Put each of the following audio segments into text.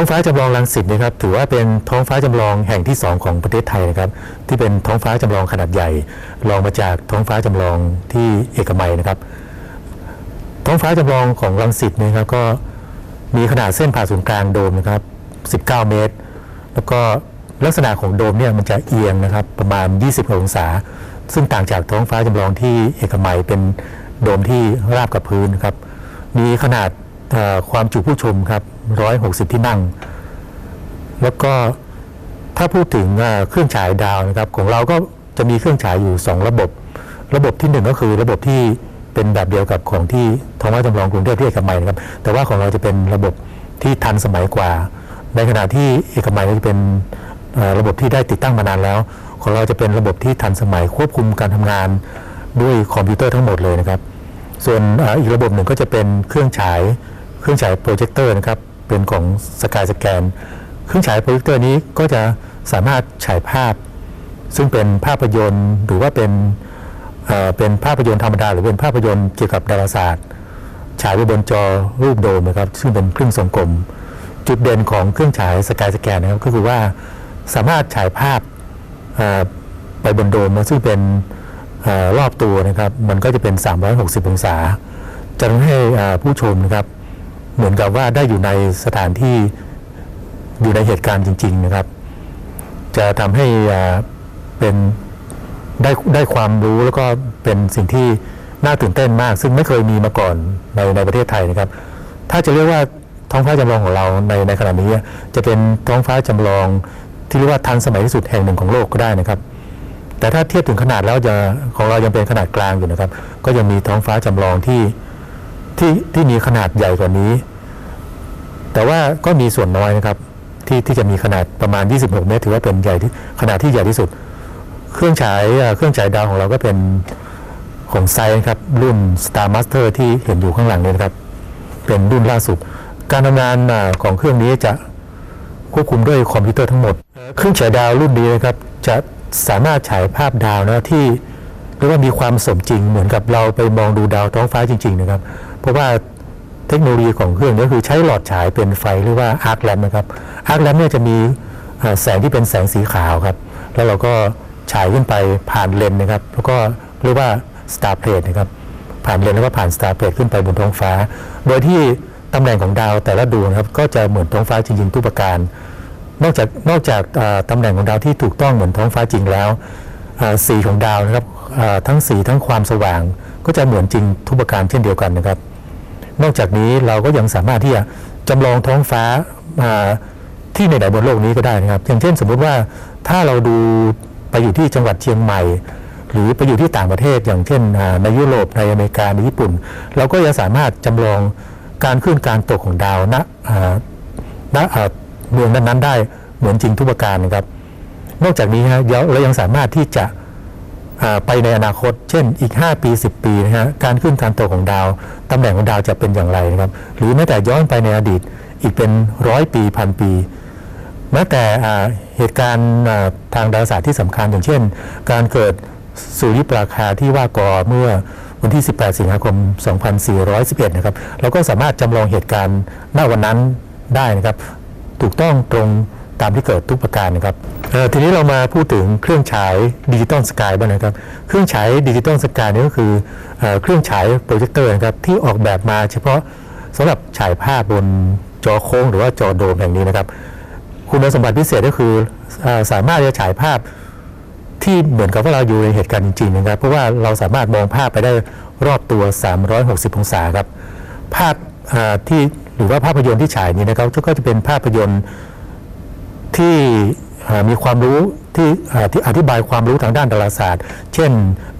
องฟ้าจำลองรังสิตนะครับถือว่าเป็นท้องฟ้าจำลองแห่งที่สองของประเทศไทยนะครับที่เป็นท้องฟ้าจำลองขนาดใหญ่รองมาจากท้องฟ้าจำลองที่เอกมัยนะครับ ท้องฟ้าจำลองของรังสิตเนยครับก็มีขนาดเส้นผ่าศูนย์กลางโดมนะครับ 19 เมตร แล้วก็ลักษณะของโดมเนี่ยมันจะเอียงนะครับประมาณ 20 องศา ซึ่งต่างจากท้องฟ้าจำลองที่เอกมัยเป็นโดมที่ราบกับพื้นนะครับมีขนาด ความจุผู้ชมครับ 160 ที่นั่ง แล้วก็ถ้าพูดถึงเครื่องฉายดาวนะครับ ของเราก็จะมีเครื่องฉายอยู่ 2 ระบบ ระบบที่หนึ่งก็คือระบบที่เป็นแบบเดียวกับของที่ท้องฟ้าจำลองกรุงเทพที่เอกมัยนะครับ แต่ว่าของเราจะเป็นระบบที่ทันสมัยกว่า ในขณะที่เอกมัยจะเป็นระบบที่ได้ติดตั้งมานานแล้ว ของเราจะเป็นระบบที่ทันสมัยควบคุมการทำงานด้วยคอมพิวเตอร์ทั้งหมดเลยนะครับ ส่วนออีกระบบหนึ่งก็จะเป็นเครื่องฉาย เครื่องฉายโปรเจคเตอร์นะครับเป็นของสกายสแกนเครื่องฉายโปรเจคเตอร์นี้ก็จะสามารถฉายภาพ ซึ่งเป็นภาพยนตร์ หรือว่าเป็นเเป็นภาพยนตร์ธรรมดา หรือเป็นภาพยนตร์เกี่ยวกับดาราศาสตร์ฉายไปบนจอรูปโดมนะครับซึ่งเป็นครึ่งทรงกลม จุดเด่นของเครื่องฉายสกายสแกนนะครับก็คือว่าสามารถฉายภาพไปบนโดมนะซึ่งเป็นอรอบตัวนะครับ มันก็จะเป็น 360 องศาจะทำให้ผู้ชมนะครับ เหมือนกับว่าได้อยู่ในสถานที่อยู่ในเหตุการณ์จริง ๆ นะครับ จะทำให้เป็นได้ได้ความรู้แล้วก็เป็นสิ่งที่น่าตื่นเต้นมาก ซึ่งไม่เคยมีมาก่อนในในประเทศไทยนะครับ ถ้าจะเรียกว่าท้องฟ้าจำลองของเราในในขณะนี้ จะเป็นท้องฟ้าจำลองที่เรียกว่าทันสมัยที่สุดแห่งหนึ่งของโลกก็ได้นะครับ แต่ถ้าเทียบถึงขนาดแล้วจะของเรายังเป็นขนาดกลางอยู่นะครับ ก็ยังมีท้องฟ้าจำลองที่ที่ที่มีขนาดใหญ่กว่านี้ แต่ว่าก็มีส่วนน้อยนะครับที่ที่จะมีขนาดประมาณ 26 เมตร ถือว่าเป็นใหญ่ที่ขนาดที่ใหญ่ที่สุด เครื่องฉายเครื่องฉายดาวของเราก็เป็นของไซส์ครับรุ่น Star Master ที่เห็นอยู่ข้างหลังนี้นครับ เป็นรุ่นล่าสุด การทำงานของเครื่องนี้จะควบคุมด้วยคอมพิวเตอร์ทั้งหมด เครื่องฉายดาวรุ่นนี้นะครับ จะสามารถฉายภาพดาวนะที่เรียกว่ามีความสมจริงเหมือนกับเราไปมองดูดาวท้องฟ้าจริง ๆ นะครับ เพราะว่า เทคโนโลยีของเครื่องนี้คือใช้หลอดฉายเป็นไฟเรียกว่าอาร์คแลมนะครับอาร์คแลมเนี่ยจะมีแสงที่เป็นแสงสีขาวครับ แล้วเราก็ฉายขึ้นไปผ่านเลนนะครับ แล้วก็เรียกว่า star plate นะครับ ผ่านเลนแล้วก็ผ่าน star plate ขึ้นไปบนท้องฟ้า โดยที่ตำแหน่งของดาวแต่ละดวงครับก็จะเหมือนท้องฟ้าจริงๆทุกประการ นอกจากนอกจากตำแหน่งของดาวที่ถูกต้องเหมือนท้องฟ้าจริงแล้วสีของดาวนะครับทั้งสีทั้งความสว่างก็จะเหมือนจริงทุกประการเช่นเดียวกันนะครับ นอกจากนี้เราก็ยังสามารถที่จะจำลองท้องฟ้าาที่ในไหนบนโลกนี้ก็ได้นะครับ อย่างเช่นสมมุติว่าถ้าเราดูไปอยู่ที่จังหวัดเชียงใหม่ หรือไปอยู่ที่ต่างประเทศอย่างเช่นในยุโรปในอเมริกาในญี่ปุ่น เราก็จะสามารถจำลองการขึ้นการตกของดาวณณเมืองนั้นๆได้เหมือนจริงทุกประการนะครับ นอกจากนี้ฮะเดี๋ยวเรายังสามารถที่จะ ไปในอนาคต เช่นอีก 5 ปี 10 ปีนะฮะการขึ้นการตกของดาวตำแหน่งของดาวจะเป็นอย่างไรนะครับหรือแม้แต่ย้อนไปในอดีตอีกเป็นร้อยปีพันปีแม้แต่เหตุการณ์ทางดาราศาสตร์ที่สำคัญอย่างเช่น การเกิดสุริปราคาที่ว่ากอเมื่อวันที่ 18 สิงหาคม 2411 นะครับเราก็สามารถจำลองเหตุการณ์ณวันนั้นได้นะครับ ถูกต้องตรง ตามที่เกิดทุกประการนะครับทีนี้เรามาพูดถึงเครื่องฉายดิจิตอลสกายบ้างนะครับ เครื่องฉายดิจิตอลสกายนี่ก็คือเครื่องฉายโปรเจคเตอร์นะครับที่ออกแบบมาเฉพาะสำหรับฉายภาพบนจอโค้งหรือว่าจอโดมแห่งนี้นะครับ คุณสมบัติพิเศษก็คือสามารถจะฉายภาพที่เหมือนกับว่าเราอยู่ในเหตุการณ์จริงๆนะครับ เพราะว่าเราสามารถมองภาพไปได้รอบตัว 360 องศาครับ ภาพที่หรือว่าภาพยนตร์ที่ฉายนี้นะครับก็จะเป็นภาพยนตร์ ที่มีความรู้ที่อ่าที่อธิบายความรู้ทางด้านดาราศาสตร์ เช่น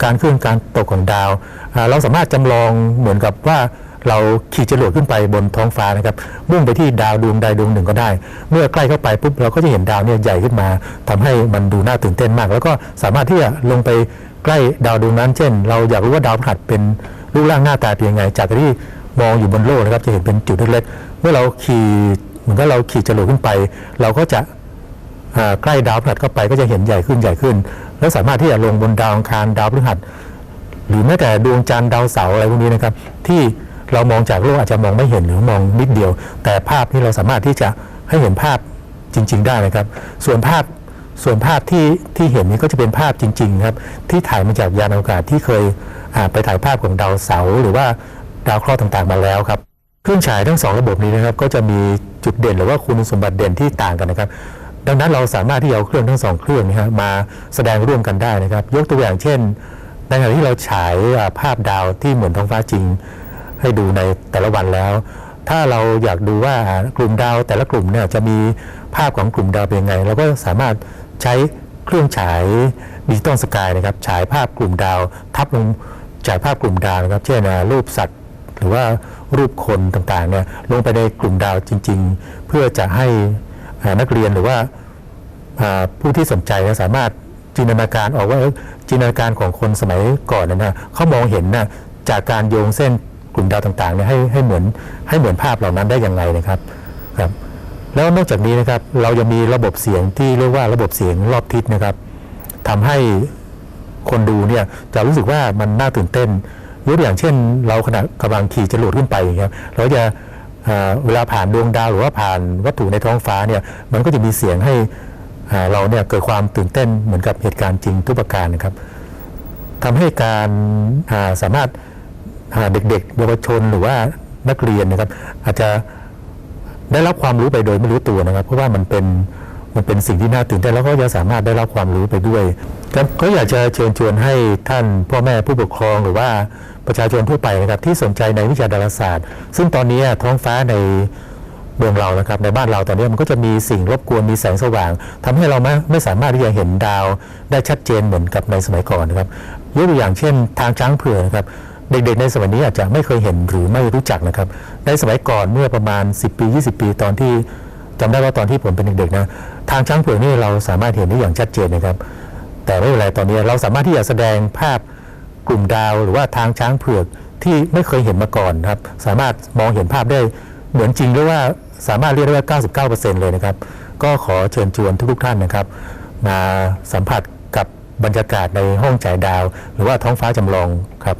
การขึ้นการตกของดาว เราสามารถจำลองเหมือนกับว่าเราขี่จรวดขึ้นไปบนท้องฟ้านะครับมุ่งไปที่ดาวดวงใดดวงหนึ่งก็ได้ เมื่อใกล้เข้าไปปุ๊บเราก็จะเห็นดาวเนี่ยใหญ่ขึ้นมาทำให้มันดูน่าตื่นเต้นมาก แล้วก็สามารถที่จะลงไปใกล้ดาวดวงนั้น เช่น เราอยากรู้ว่าดาวพฤหัสเป็นรูปร่างหน้าตาเป็นยังไง จากที่มองอยู่บนโลกนะครับจะเห็นเป็นจุดเล็กๆเมื่อเราขี่เหมือนกับเราขี่จรวดขึ้นไป เราก็จะ ใกล้ดาวพฤหัสเข้าไปก็จะเห็นใหญ่ขึ้นใหญ่ขึ้น แล้วสามารถที่จะลงบนดาวอังคารดาวพฤหัส หรือแม้แต่ดวงจันทร์ดาวเสาร์อะไรพวกนี้นะครับ ที่เรามองจากโลกอาจจะมองไม่เห็นหรือมองนิดเดียว แต่ภาพนี้เราสามารถที่จะให้เห็นภาพจริง ๆ ได้นะครับ ส่วนภาพส่วนภาพที่ที่เห็นนี้ก็จะเป็นภาพจริง ๆ ครับ ที่ถ่ายมาจากยานอวกาศที่เคยไปถ่ายภาพของดาวเสาร์หรือว่าดาวเคราะห์ต่างๆมาแล้วครับเครื่องฉายทั้งสองระบบนี้นะครับก็จะมีจุดเด่นหรือว่าคุณสมบัติเด่นที่ต่างกันนะครับ ดังนั้นเราสามารถที่จะเอาเครื่องทั้งสองเครื่องนี้ฮะมาแสดงร่วมกันได้นะครับ ยกตัวอย่างเช่น ในขณะที่เราฉายภาพดาวที่เหมือนท้องฟ้าจริง ให้ดูในแต่ละวันแล้ว ถ้าเราอยากดูว่ากลุ่มดาวแต่ละกลุ่มเนี่ยจะมีภาพของกลุ่มดาวเป็นยังไงเราก็สามารถใช้เครื่องฉายดิจิตอลสกายนะครับฉายภาพกลุ่มดาว ทับลงฉายภาพกลุ่มดาวนะครับ เช่นรูปสัตว์หรือว่ารูปคนต่างๆเนี่ยลงไปในกลุ่มดาวจริง ๆ เพื่อจะให้ นักเรียนหรือว่าาผู้ที่สนใจสามารถจินตนาการออกว่าจินตนาการของคนสมัยก่อนนะเขามองเห็นนะจากการโยงเส้นกลุ่มดาวต่างๆเนี่ยให้ให้เหมือนให้เหมือนภาพเหล่านั้นได้อย่างไรนะครับครับแล้วนอกจากนี้นะครับเรายังมีระบบเสียงที่เรียกว่าระบบเสียงรอบทิศนะครับทำให้คนดูเนี่ยจะรู้สึกว่ามันน่าตื่นเต้นยกตัวอย่างเช่น เราขณะกำลังขี่จรวดขึ้นไปอย่างเงี้ยเราจะ เวลาผ่านดวงดาวหรือว่าผ่านวัตถุในท้องฟ้าเนี่ยมันก็จะมีเสียงให้เราเนี่ยเกิดความตื่นเต้นเหมือนกับเหตุการณ์จริงทุกประการนะครับทำให้การาสามารถาเด็กๆเยาวชนหรือว่านักเรียนนะครับ อาจจะได้รับความรู้ไปโดยไม่รู้ตัวนะครับ เพราะว่ามันเป็น มันเป็นสิ่งที่น่าตื่นเต้นแล้วก็จะสามารถได้รับความรู้ไปด้วยครับก็อยากจะเชิญชวนให้ท่านพ่อแม่ผู้ปกครองหรือว่าประชาชนทั่วไปนะครับที่สนใจในวิชาดาราศาสตร์ ซึ่งตอนนี้ท้องฟ้าในเมืองเรานะครับในบ้านเราตอนนี้มันก็จะมีสิ่งรบกวนมีแสงสว่างทำให้เราไม่ไม่สามารถที่จะเห็นดาวได้ชัดเจนเหมือนกับในสมัยก่อนนะครับยกตัวอย่างเช่น ทางช้างเผือกนะครับเด็กๆในสมัยนี้อาจจะไม่เคยเห็นหรือไม่รู้จักนะครับในสมัยก่อนเมื่อประมาณ 10 ปี 20 ปีตอนที่ จำได้ว่าตอนที่ผมเป็นเด็กๆนะ ทางช้างเผือกนี่เราสามารถเห็นได้อย่างชัดเจนนะครับ แต่ไม่เป็นไรตอนนี้เราสามารถที่จะแสดงภาพกลุ่มดาว หรือว่าทางช้างเผือกที่ไม่เคยเห็นมาก่อนครับ สามารถมองเห็นภาพได้เหมือนจริงหรือว่าสามารถเรียกได้ว่า 99%เลยนะครับ ก็ขอเชิญชวนทุกๆท่านนะครับ มาสัมผัสกับบรรยากาศในห้องฉายดาว หรือว่าท้องฟ้าจำลองครับ